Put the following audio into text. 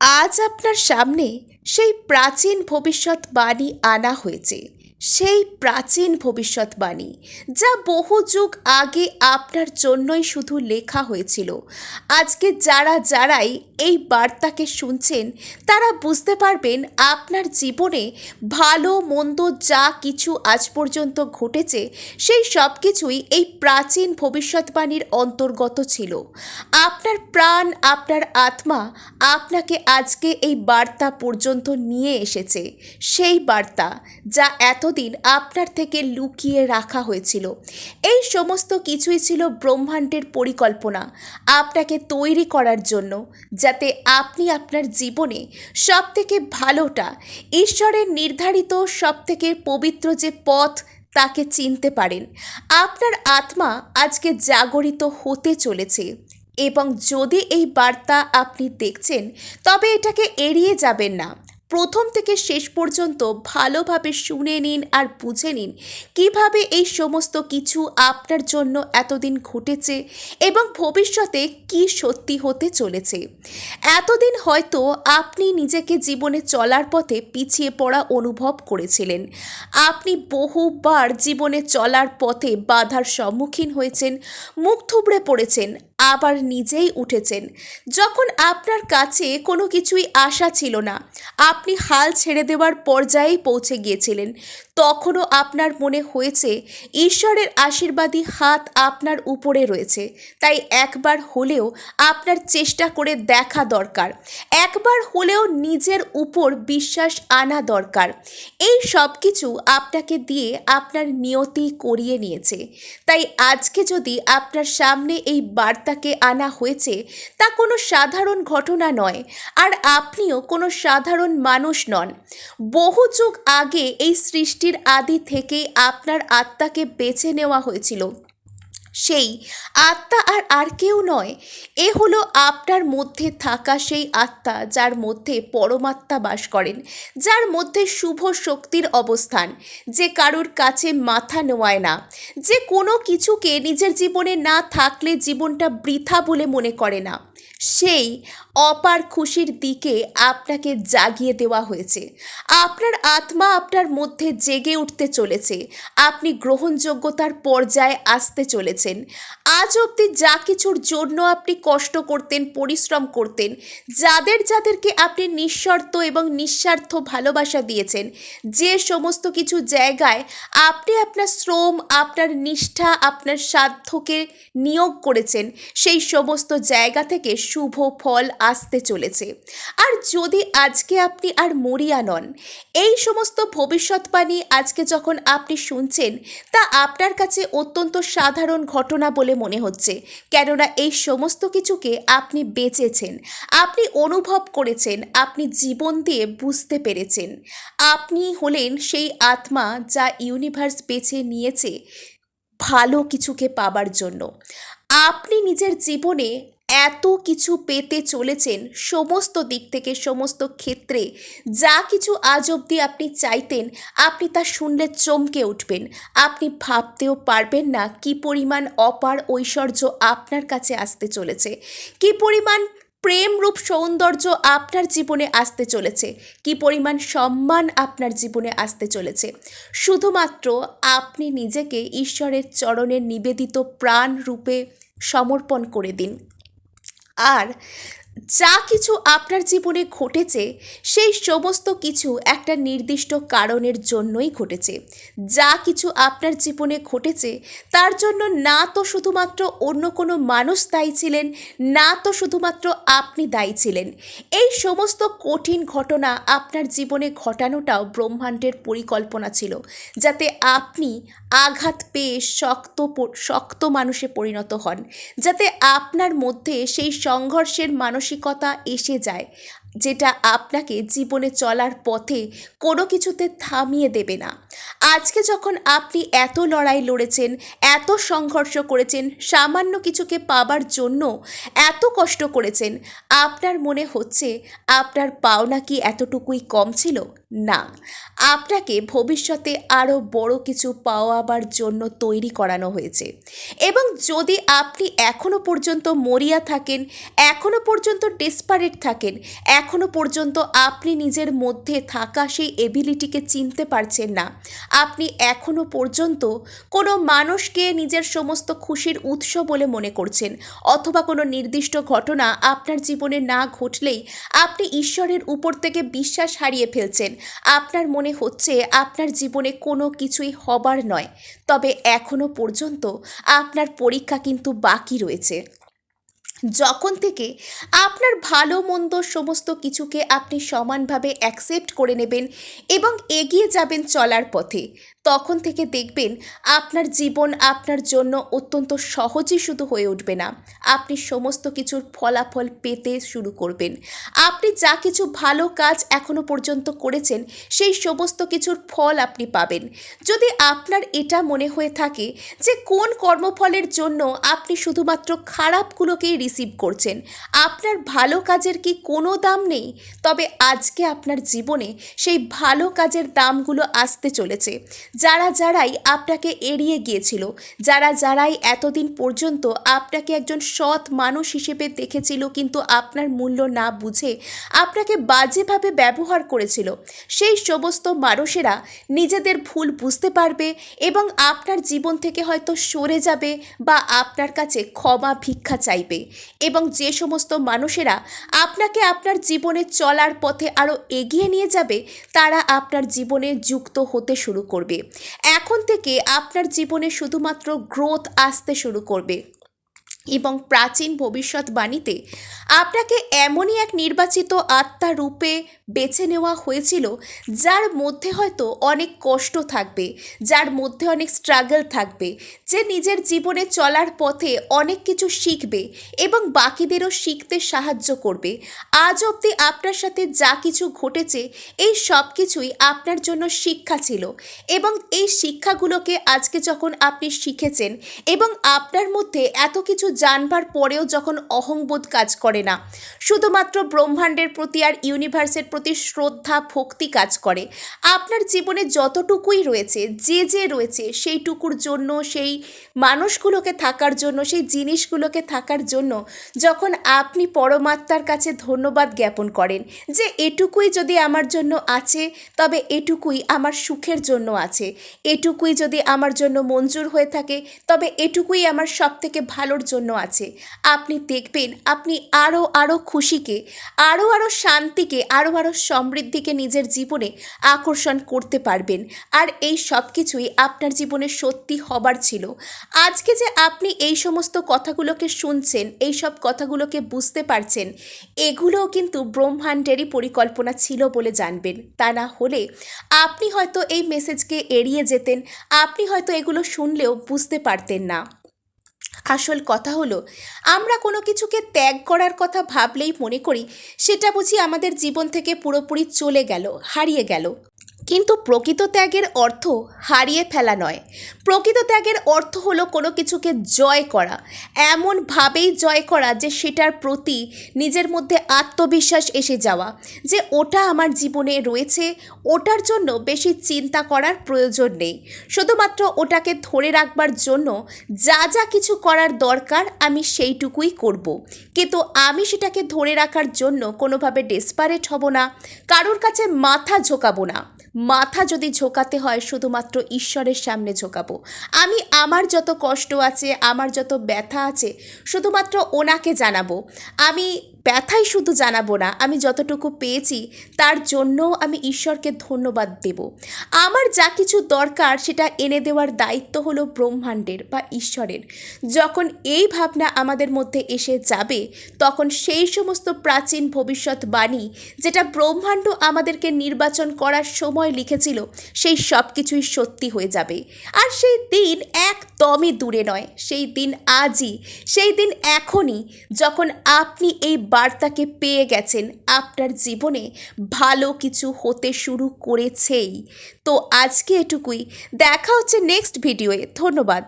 আজ আপনার সামনে সেই প্রাচীন ভবিষ্যৎবাণী আনা হয়েছে। সেই প্রাচীন ভবিষ্যৎবাণী, যা বহু যুগ আগে আপনার জন্যই শুধু লেখা হয়েছিল। আজকে যারা যারাই এই বার্তাকে শুনছেন, তারা বুঝতে পারবেন আপনার জীবনে ভালো, মন্দ যা কিছু আজ পর্যন্ত ঘটেছে, সেই সব কিছুই এই প্রাচীন ভবিষ্যৎবাণীর অন্তর্গত ছিল। আপনার প্রাণ, আপনার আত্মা আপনাকে আজকে এই বার্তা পর্যন্ত নিয়ে এসেছে। সেই বার্তা, যা এতদিন আপনার থেকে লুকিয়ে রাখা হয়েছিল। এই সমস্ত কিছুই ছিল ব্রহ্মাণ্ডের পরিকল্পনা আপনাকে তৈরি করার জন্য, যাতে আপনি আপনার জীবনে সব থেকে ভালোটা, ঈশ্বরের নির্ধারিত সব থেকে পবিত্র যে পথ তাকে চিনতে পারেন। আপনার আত্মা আজকে জাগরিত হতে চলেছে এবং যদি এই বার্তা আপনি দেখছেন, তবে এটাকে এড়িয়ে যাবেন না। প্রথম থেকে শেষ পর্যন্ত ভালোভাবে শুনে নিন আর বুঝে নিন কীভাবে এই সমস্ত কিছু আপনার জন্য এতদিন ঘটেছে এবং ভবিষ্যতে কি সত্যি হতে চলেছে। এতদিন হয়তো আপনি নিজেকে জীবনে চলার পথে পিছিয়ে পড়া অনুভব করেছিলেন। আপনি বহুবার জীবনে চলার পথে বাধার সম্মুখীন হয়েছেন, মুখ থুবড়ে পড়েছেন আবার নিজেই উঠেছেন। যখন আপনার কাছে কোনো কিছুই আশা ছিল না, আপনি হাল ছেড়ে দেওয়ার পর্যায়েই পৌঁছে গিয়েছিলেন। তখনও আপনার মনে হয়েছে, ঈশ্বরের আশীর্বাদী হাত আপনার উপরে রয়েছে। তাই একবার হলেও আপনার চেষ্টা করে দেখা দরকার। একবার হলেও নিজের উপর বিশ্বাস আনা দরকার। এই সব কিছু আপনাকে দিয়ে আপনার নিয়তি করিয়ে নিয়েছে। তাই আজকে যদি আপনার সামনে এই বার্তাকে আনা হয়েছে, তা কোনো সাধারণ ঘটনা নয়, আর আপনিও কোনো সাধারণ মানুষ নন। বহু যুগ আগে এই সৃষ্টির আদি থেকেই আপনার আত্মাকে বেছে নেওয়া হয়েছিল। সেই আত্মা আর আর কেউ নয়, এ হলো আপনার মধ্যে থাকা সেই আত্মা যার মধ্যে পরমাত্মা বাস করেন, যার মধ্যে শুভ শক্তির অবস্থান, যে কারুর কাছে মাথা নোয়ায় না, যে কোনো কিছুকে নিজের জীবনে না থাকলে জীবনটা বৃথা বলে মনে করে না। সেই অপার খুশির দিকে আপনাকে জাগিয়ে দেওয়া হয়েছে। আপনার আত্মা আপনার মধ্যে জেগে উঠতে চলেছে। আপনি গ্রহণযোগ্যতার পর্যায়ে আসতে চলেছেন। আজ অবধি যা কিছুর জন্য আপনি কষ্ট করতেন, পরিশ্রম করতেন, যাদের যাদেরকে আপনি নিঃশর্ত এবং নিঃস্বার্থ ভালোবাসা দিয়েছেন, যে সমস্ত কিছু জায়গায় আপনি আপনার শ্রম, আপনার নিষ্ঠা, আপনার সাধ্যকে নিয়োগ করেছেন, সেই সমস্ত জায়গা থেকে শুভ ফল আসতে চলেছে। আর যদি আজকে আপনি আর মরিয়া নন, এই সমস্ত ভবিষ্যৎবাণী আজকে যখন আপনি শুনছেন, তা আপনার কাছে অত্যন্ত সাধারণ ঘটনা বলে মনে হচ্ছে। কেননা এই সমস্ত কিছুকে আপনি বেঁচেছেন, আপনি অনুভব করেছেন, আপনি জীবন দিয়ে বুঝতে পেরেছেন। আপনি হলেন সেই আত্মা যা ইউনিভার্স বেছে নিয়েছে ভালো কিছুকে পাবার জন্য। আপনি নিজের জীবনে এত কিছু পেতে চলেছেন সমস্ত দিক থেকে, সমস্ত ক্ষেত্রে। যা কিছু আজ অবধি আপনি চাইতেন, আপনি তা শুনলে চমকে উঠবেন। আপনি ভাবতেও পারবেন না কি পরিমাণ অপার ঐশ্বর্য আপনার কাছে আসতে চলেছে। কি পরিমাণ প্রেম রূপ সৌন্দর্য আপনার জীবনে আসতে চলেছে। কি পরিমাণ সম্মান আপনার জীবনে আসতে চলেছে। শুধুমাত্র আপনি নিজেকে ঈশ্বরের চরণে নিবেদিত প্রাণ রূপে সমর্পণ করে দিন। আর যা কিছু আপনার জীবনে ঘটেছে, সেই সমস্ত কিছু একটা নির্দিষ্ট কারণের জন্যই ঘটেছে। যা কিছু আপনার জীবনে ঘটেছে, তার জন্য না তো শুধুমাত্র অন্য কোনো মানুষ দায়ী ছিলেন, না তো শুধুমাত্র আপনি দায়ী ছিলেন। এই সমস্ত কঠিন ঘটনা আপনার জীবনে ঘটানোটাও ব্রহ্মাণ্ডের পরিকল্পনা ছিল, যাতে আপনি আঘাত পেয়ে শক্ত শক্ত মানুষে পরিণত হন, যাতে আপনার মধ্যে সেই সংঘর্ষের মানসিকতা এসে যায় যেটা আপনাকে জীবনে চলার পথে কোনো কিছুতে থামিয়ে দেবে না। আজকে যখন আপনি এত লড়াই লড়েছেন, এত সংঘর্ষ করেছেন, সামান্য কিছুকে পাবার জন্য এত কষ্ট করেছেন, আপনার মনে হচ্ছে আপনার পাওনা কি এতটুকুই কম ছিল? না। আপনাকে ভবিষ্যতে আরও বড় কিছু পাওয়াবার জন্য তৈরি করানো হয়েছে। এবং যদি আপনি এখনও পর্যন্ত মরিয়া থাকেন এখনও পর্যন্ত ডেসপারেট থাকেন এখনও পর্যন্ত আপনি নিজের মধ্যে থাকা সেই এবিলিটিকে চিনতে পারছেন না আপনি এখনও পর্যন্ত কোনো মানুষকে নিজের সমস্ত খুশির উৎস বলে মনে করছেন অথবা কোনো নির্দিষ্ট ঘটনা আপনার জীবনে না ঘটলেই আপনি ঈশ্বরের উপর থেকে বিশ্বাস হারিয়ে ফেলছেন। আপনার মনে হচ্ছে আপনার জীবনে কোনো কিছুই হবার নয়। তবে এখনও পর্যন্ত আপনার পরীক্ষা কিন্তু বাকি রয়েছে। যখন থেকে আপনার ভালো, মন্দ সমস্ত কিছুকে আপনি সমানভাবে অ্যাকসেপ্ট করে নেবেন এবং এগিয়ে যাবেন চলার পথে। তখন থেকে দেখবেন আপনার জীবন আপনার জন্য অত্যন্ত সহজই শুধু হয়ে উঠবে না। আপনি সমস্ত কিছুর ফলাফল পেতে শুরু করবেন। আপনি যা কিছু ভালো কাজ এখনও পর্যন্ত করেছেন, সেই সমস্ত কিছুর ফল আপনি পাবেন। যদি আপনার এটা মনে হয়ে থাকে যে কোন কর্মফলের জন্য আপনি শুধুমাত্র খারাপগুলোকেই রিসিভ করছেন, আপনার ভালো কাজের কি কোনো দাম নেই? তবে আজকে আপনার জীবনে সেই ভালো কাজের দামগুলো আসতে চলেছে। যারা যারাই আপনাকে এড়িয়ে গিয়েছিল, যারা যারাই এতদিন পর্যন্ত আপনাকে একজন সৎ মানুষ হিসেবে দেখেছিল কিন্তু আপনার মূল্য না বুঝে আপনাকে বাজেভাবে ব্যবহার করেছিল, সেই সমস্ত মানুষেরা নিজেদের ভুল বুঝতে পারবে এবং আপনার জীবন থেকে হয়তো সরে যাবে বা আপনার কাছে ক্ষমা ভিক্ষা চাইবে এবং যে সমস্ত মানুষেরা আপনাকে আপনার জীবনে চলার পথে আরও এগিয়ে নিয়ে যাবে, তারা আপনার জীবনে যুক্ত হতে শুরু করবে। এখন থেকে আপনার জীবনে শুধুমাত্র গ্রোথ আসতে শুরু করবে। এবং প্রাচীন ভবিষ্যৎবাণীতে আপনাকে এমনই এক নির্বাচিত আত্মা রূপে বেছে নেওয়া হয়েছিল, যার মধ্যে হয়তো অনেক কষ্ট থাকবে, যার মধ্যে অনেক স্ট্রাগল থাকবে, যে নিজের জীবনে চলার পথে অনেক কিছু শিখবে এবং বাকিদেরও শিখতে সাহায্য করবে। আজ অবধি আপনার সাথে যা কিছু ঘটেছে, এই সব কিছুই আপনার জন্য শিক্ষা ছিল এবং এই শিক্ষাগুলোকে আজকে যখন আপনি শিখেছেন এবং আপনার মধ্যে এত কিছু জানবার পরেও যখন অহংবোধ কাজ করে না, শুধুমাত্র ব্রহ্মাণ্ডের প্রতি আর ইউনিভার্সের প্রতি শ্রদ্ধা, ভক্তি কাজ করে। আপনার জীবনে যতটুকুই রয়েছে, যে যে রয়েছে, সেইটুকুর জন্য, সেই মানুষগুলোকে থাকার জন্য, সেই জিনিসগুলোকে থাকার জন্য যখন আপনি পরমাত্মার কাছে ধন্যবাদ জ্ঞাপন করেন যে এটুকুই যদি আমার জন্য আছে, তবে এটুকুই আমার সুখের জন্য আছে। এটুকুই যদি আমার জন্য মঞ্জুর হয়ে থাকে, তবে এটুকুই আমার সব থেকে ভালোর জন্য আছে। আপনি দেখবেন আপনি আরও আরও খুশিকে আরও আরও শান্তিকে আরও আরও সমৃদ্ধিকে নিজের জীবনে আকর্ষণ করতে পারবেন। আর এই সব কিছুই আপনার জীবনে সত্যি হবার ছিল। আজকে যে আপনি এই সমস্ত কথাগুলোকে শুনছেন, এই সব কথাগুলোকে বুঝতে পারছেন, এগুলোও কিন্তু ব্রহ্মাণ্ডেরই পরিকল্পনা ছিল বলে জানবেন। তা না হলে আপনি হয়তো এই মেসেজকে এড়িয়ে যেতেন, আপনি হয়তো এগুলো শুনলেও বুঝতে পারতেন না। আসল কথা হলো, আমরা কোনো কিছুকে ত্যাগ করার কথা ভাবলেই মনে করি, সেটা বুঝি আমাদের জীবন থেকে পুরোপুরি চলে গেল, হারিয়ে গেল। কিন্তু প্রকৃত ত্যাগের অর্থ হারিয়ে ফেলা নয়। প্রকৃত ত্যাগের অর্থ হলো কোনো কিছুকে জয় করা। এমনভাবেই জয় করা যে সেটার প্রতি নিজের মধ্যে আত্মবিশ্বাস এসে যাওয়া। যে ওটা আমার জীবনে রয়েছে, ওটার জন্য বেশি চিন্তা করার প্রয়োজন নেই। শুধুমাত্র ওটাকে ধরে রাখবার জন্য যা যা কিছু করার দরকার আমি সেইটুকুই করব। কিন্তু আমি সেটাকে ধরে রাখার জন্য কোনোভাবে ডেসপারেট হব না, কারোর কাছে মাথা ঝোঁকাবো না। মাথা যদি ঝোঁকাতে হয়, শুধুমাত্র ঈশ্বরের সামনে ঝোঁকাবো। আমি আমার যত কষ্ট আছে, আমার যত ব্যথা আছে, শুধুমাত্র ওনাকে জানাব। আমি ব্যথাই শুধু জানাব না, আমি যতটুকু পেয়েছি, তার জন্যও আমি ঈশ্বরকে ধন্যবাদ দেব। আমার যা কিছু দরকার, সেটা এনে দেওয়ার দায়িত্ব হলো ব্রহ্মাণ্ডের বা ঈশ্বরের। যখন এই ভাবনা আমাদের মধ্যে এসে যাবে, তখন সেই সমস্ত প্রাচীন ভবিষ্যৎ বাণী, যেটা ব্রহ্মাণ্ড আমাদেরকে নির্বাচন করার সময় লিখেছিল, সেই সব কিছুই সত্যি হয়ে যাবে। আর সেই দিন একদমই দূরে নয়, সেই দিন আজই, সেই দিন এখনই, যখন আপনি এই বার্তাকে পেয়ে গেছেন আপনার জীবনে ভালো কিছু হতে শুরু করেছেই। তো আজকে এটুকুই। দেখা হচ্ছে নেক্সট ভিডিওয়ে ধন্যবাদ।